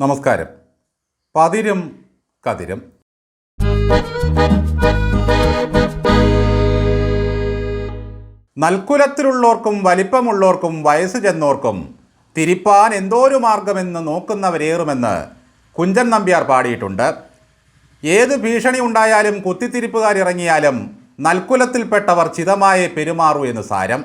നമസ്കാരം. പതിരം കതിരം. നൽക്കുലത്തിലുള്ളവർക്കും വലിപ്പമുള്ളവർക്കും വയസ്സ് ചെന്നോർക്കും തിരിപ്പാൻ എന്തോരു മാർഗമെന്ന് നോക്കുന്നവരേറുമെന്ന് കുഞ്ചൻ നമ്പ്യാർ പാടിയിട്ടുണ്ട്. ഏത് ഭീഷണി ഉണ്ടായാലും കുത്തിത്തിരിപ്പുകാരിറങ്ങിയാലും നൽക്കുലത്തിൽപ്പെട്ടവർ ചിതമായേ പെരുമാറൂ എന്ന് സാരം.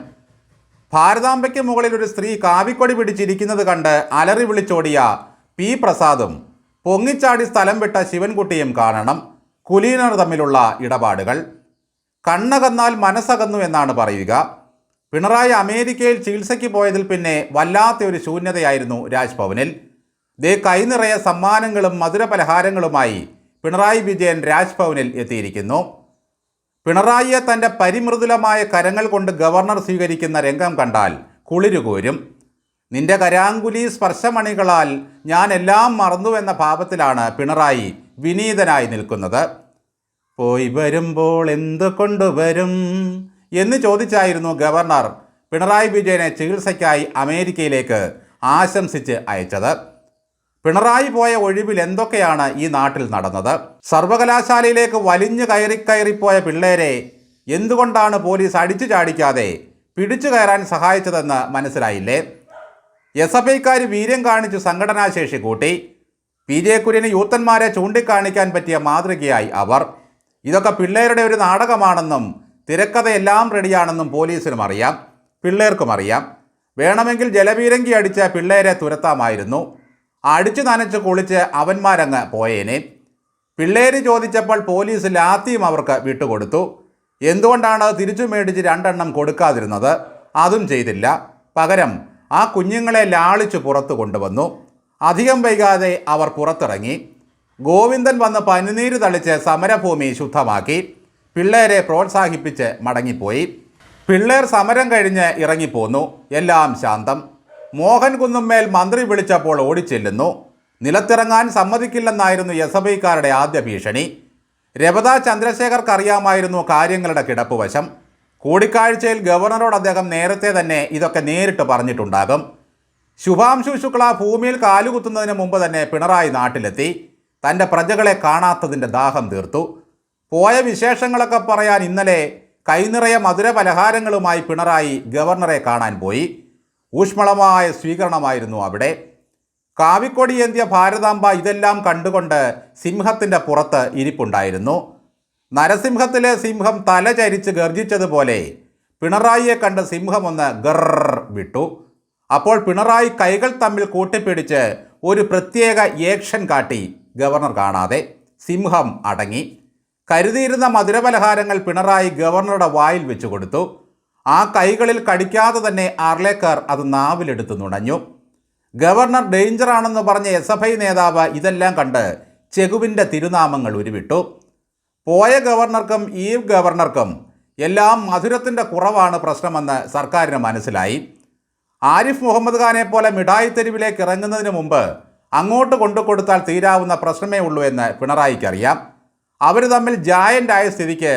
ഭാരതാംബയ്ക്ക് മുകളിൽ ഒരു സ്ത്രീ കാവിക്കൊടി പിടിച്ചിരിക്കുന്നത് കണ്ട് അലറി വിളിച്ചോടിയ പി പ്രസാദും പൊങ്ങിച്ചാടി സ്ഥലം വിട്ട ശിവൻകുട്ടിയും കാണണം കുലീനർ തമ്മിലുള്ള ഇടപാടുകൾ. കണ്ണകന്നാൽ മനസ്സകന്നു എന്നാണ് പറയുക. പിണറായി അമേരിക്കയിൽ ചികിത്സയ്ക്ക് പോയതിൽ പിന്നെ വല്ലാത്ത ഒരു ശൂന്യതയായിരുന്നു രാജ്ഭവനിൽ. ദേ കൈനിറയ സമ്മാനങ്ങളും മധുരപലഹാരങ്ങളുമായി പിണറായി വിജയൻ രാജ്ഭവനിൽ എത്തിയിരിക്കുന്നു. പിണറായിയെ തന്റെ പരിമൃദുലമായ കരങ്ങൾ കൊണ്ട് ഗവർണർ സ്വീകരിക്കുന്ന രംഗം കണ്ടാൽ കുളിരുകോരും. നിന്റെ കരാങ്കുലി സ്പർശമണികളാൽ ഞാൻ എല്ലാം മറന്നുവെന്ന ഭാവത്തിലാണ് പിണറായി വിനീതനായി നിൽക്കുന്നത്. പോയി വരുമ്പോൾ എന്ത് കൊണ്ടുവരും എന്ന് ചോദിച്ചായിരുന്നു ഗവർണർ പിണറായി വിജയനെ ചികിത്സയ്ക്കായി അമേരിക്കയിലേക്ക് ആശംസിച്ച് അയച്ചത്. പിണറായി പോയ ഒഴിവിൽ എന്തൊക്കെയാണ് ഈ നാട്ടിൽ നടന്നത്? സർവകലാശാലയിലേക്ക് വലിഞ്ഞു കയറി കയറിപ്പോയ പിള്ളേരെ എന്തുകൊണ്ടാണ് പോലീസ് അടിച്ചു ചാടിക്കാതെ പിടിച്ചു കയറാൻ സഹായിച്ചതെന്ന് മനസ്സിലായില്ലേ? എസ് എഫ് ഐക്കാർ വീര്യം കാണിച്ചു സംഘടനാശേഷി കൂട്ടി. പി ജെ കുര്യന് യൂത്തന്മാരെ ചൂണ്ടിക്കാണിക്കാൻ പറ്റിയ മാതൃകയായി അവർ. ഇതൊക്കെ പിള്ളേരുടെ ഒരു നാടകമാണെന്നും തിരക്കഥയെല്ലാം റെഡിയാണെന്നും പോലീസിനും അറിയാം. പിള്ളേർക്കും അറിയാം. വേണമെങ്കിൽ ജലപീരങ്കി അടിച്ച പിള്ളേരെ തുരത്താമായിരുന്നു. അടിച്ചു നനച്ച് കുളിച്ച് അവന്മാരങ്ങ് പോയേനെ. പിള്ളേര് ചോദിച്ചപ്പോൾ പോലീസ് ലാത്തിയും അവർക്ക് വിട്ടുകൊടുത്തു. എന്തുകൊണ്ടാണ് തിരിച്ചു മേടിച്ച് രണ്ടെണ്ണം കൊടുക്കാതിരുന്നത്? അതും ചെയ്തില്ല. പകരം ആ കുഞ്ഞുങ്ങളെ ലാളിച്ച് പുറത്തു കൊണ്ടുവന്നു. അധികം വൈകാതെ അവർ പുറത്തിറങ്ങി. ഗോവിന്ദൻ വന്ന് പനിനീര് തളിച്ച് സമരഭൂമി ശുദ്ധമാക്കി. പിള്ളേരെ പ്രോത്സാഹിപ്പിച്ച് മടങ്ങിപ്പോയി. പിള്ളേർ സമരം കഴിഞ്ഞ് ഇറങ്ങിപ്പോന്നു. എല്ലാം ശാന്തം. മോഹൻ കുന്നുമ്മേൽ മന്ത്രി വിളിച്ചപ്പോൾ ഓടിച്ചെല്ലുന്നു. നിലത്തിറങ്ങാൻ സമ്മതിക്കില്ലെന്നായിരുന്നു എസ് എഫ് ഐക്കാരുടെ ആദ്യ ഭീഷണി. രവതാ ചന്ദ്രശേഖർക്കറിയാമായിരുന്നു കാര്യങ്ങളുടെ കിടപ്പുവശം. കൂടിക്കാഴ്ചയിൽ ഗവർണറോട് അദ്ദേഹം നേരത്തെ തന്നെ ഇതൊക്കെ നേരിട്ട് പറഞ്ഞിട്ടുണ്ടാകും. ശുഭാംശു ശുക്ല ഭൂമിയിൽ കാലുകുത്തുന്നതിന് മുമ്പ് തന്നെ പിണറായി നാട്ടിലെത്തി. തന്റെ പ്രജകളെ കാണാത്തതിന്റെ ദാഹം തീർത്തു. പോയ വിശേഷങ്ങളൊക്കെ പറയാൻ ഇന്നലെ കൈനിറയ മധുര പലഹാരങ്ങളുമായി പിണറായി ഗവർണറെ കാണാൻ പോയി. ഊഷ്മളമായ സ്വീകരണമായിരുന്നു അവിടെ. കാവിക്കൊടിയേന്തിയ ഭാരതാംബ ഇതെല്ലാം കണ്ടുകൊണ്ട് സിംഹത്തിന്റെ പുറത്ത് ഇരിപ്പുണ്ടായിരുന്നു. നരസിംഹത്തിലെ സിംഹം തല ചരിച്ച് ഗർജിച്ചതുപോലെ പിണറായിയെ കണ്ട് സിംഹം ഒന്ന് ഗർ വിട്ടു. അപ്പോൾ പിണറായി കൈകൾ തമ്മിൽ കൂട്ടിപ്പിടിച്ച് ഒരു പ്രത്യേക ഏക്ഷൻ കാട്ടി ഗവർണർ കാണാതെ സിംഹം അടങ്ങി. കരുതിയിരുന്ന മധുരപലഹാരങ്ങൾ പിണറായി ഗവർണറുടെ വായിൽ വെച്ചു കൊടുത്തു. ആ കൈകളിൽ കടിക്കാതെ തന്നെ ആർലേക്കർ അത് നാവിലെടുത്ത് നുണഞ്ഞു. ഗവർണർ ഡേഞ്ചറാണെന്ന് പറഞ്ഞ എസ് എഫ് ഐ നേതാവ് ഇതെല്ലാം കണ്ട് ചെകുവിന്റെ തിരുനാമങ്ങൾ ഉരുവിട്ടു. പോയ ഗവർണർക്കും ഈ ഗവർണർക്കും എല്ലാം മധുരത്തിന്റെ കുറവാണ് പ്രശ്നമെന്ന് സർക്കാരിന് മനസ്സിലായി. ആരിഫ് മുഹമ്മദ് ഖാനെ പോലെ മിഠായി തെരുവിലേക്ക് ഇറങ്ങുന്നതിന് മുമ്പ് അങ്ങോട്ട് കൊണ്ടു കൊടുത്താൽ തീരാവുന്ന പ്രശ്നമേ ഉള്ളൂ എന്ന് പിണറായിക്കറിയാം. അവർ തമ്മിൽ ജായന്റ് ആയ സ്ഥിതിക്ക്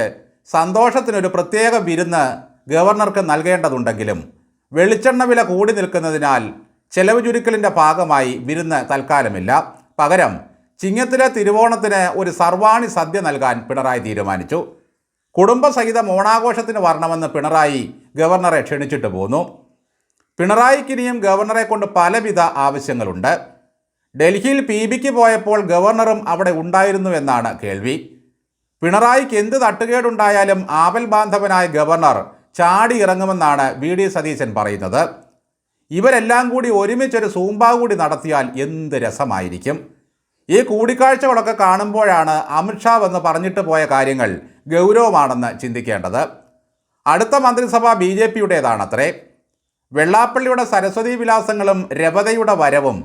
സന്തോഷത്തിനൊരു പ്രത്യേക വിരുന്ന് ഗവർണർക്ക് നൽകേണ്ടതുണ്ടെങ്കിലും വെളിച്ചെണ്ണ വില കൂടി നിൽക്കുന്നതിനാൽ ചെലവ് ചുരുക്കലിന്റെ ഭാഗമായി വിരുന്ന് തൽക്കാലമില്ല. പകരം ചിങ്ങത്തിലെ തിരുവോണത്തിന് ഒരു സർവാണി സദ്യ നൽകാൻ പിണറായി തീരുമാനിച്ചു. കുടുംബസഹിതം ഓണാഘോഷത്തിന് വരണമെന്ന് പിണറായി ഗവർണറെ ക്ഷണിച്ചിട്ട് പോന്നു. പിണറായിക്കിനിയും ഗവർണറെ കൊണ്ട് പലവിധ ആവശ്യങ്ങളുണ്ട്. ഡൽഹിയിൽ പി ബിക്ക് പോയപ്പോൾ ഗവർണറും അവിടെ ഉണ്ടായിരുന്നു എന്നാണ് കേൾവി. പിണറായിക്ക് എന്ത് തട്ടുകേടുണ്ടായാലും ആവൽ ബാന്ധവനായ ഗവർണർ ചാടി ഇറങ്ങുമെന്നാണ് വി ഡി സതീശൻ പറയുന്നത്. ഇവരെല്ലാം കൂടി ഒരുമിച്ചൊരു സൂമ്പ കൂടി നടത്തിയാൽ എന്ത് രസമായിരിക്കും? ഈ കൂടിക്കാഴ്ചകളൊക്കെ കാണുമ്പോഴാണ് അമിത്ഷാ വന്ന് പറഞ്ഞിട്ട് പോയ കാര്യങ്ങൾ ഗൗരവമാണെന്ന് ചിന്തിക്കേണ്ടത്. അടുത്ത മന്ത്രിസഭ ബി ജെ പിയുടേതാണത്രേ. വെള്ളാപ്പള്ളിയുടെ സരസ്വതി വിലാസങ്ങളും രവതയുടെ വരവും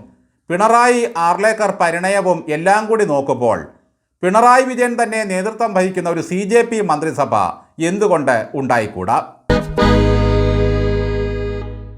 പിണറായി ആർലേക്കർ പരിണയവും എല്ലാം കൂടി നോക്കുമ്പോൾ പിണറായി വിജയൻ തന്നെ നേതൃത്വം വഹിക്കുന്ന ഒരു സി മന്ത്രിസഭ എന്തുകൊണ്ട് ഉണ്ടായിക്കൂടാ?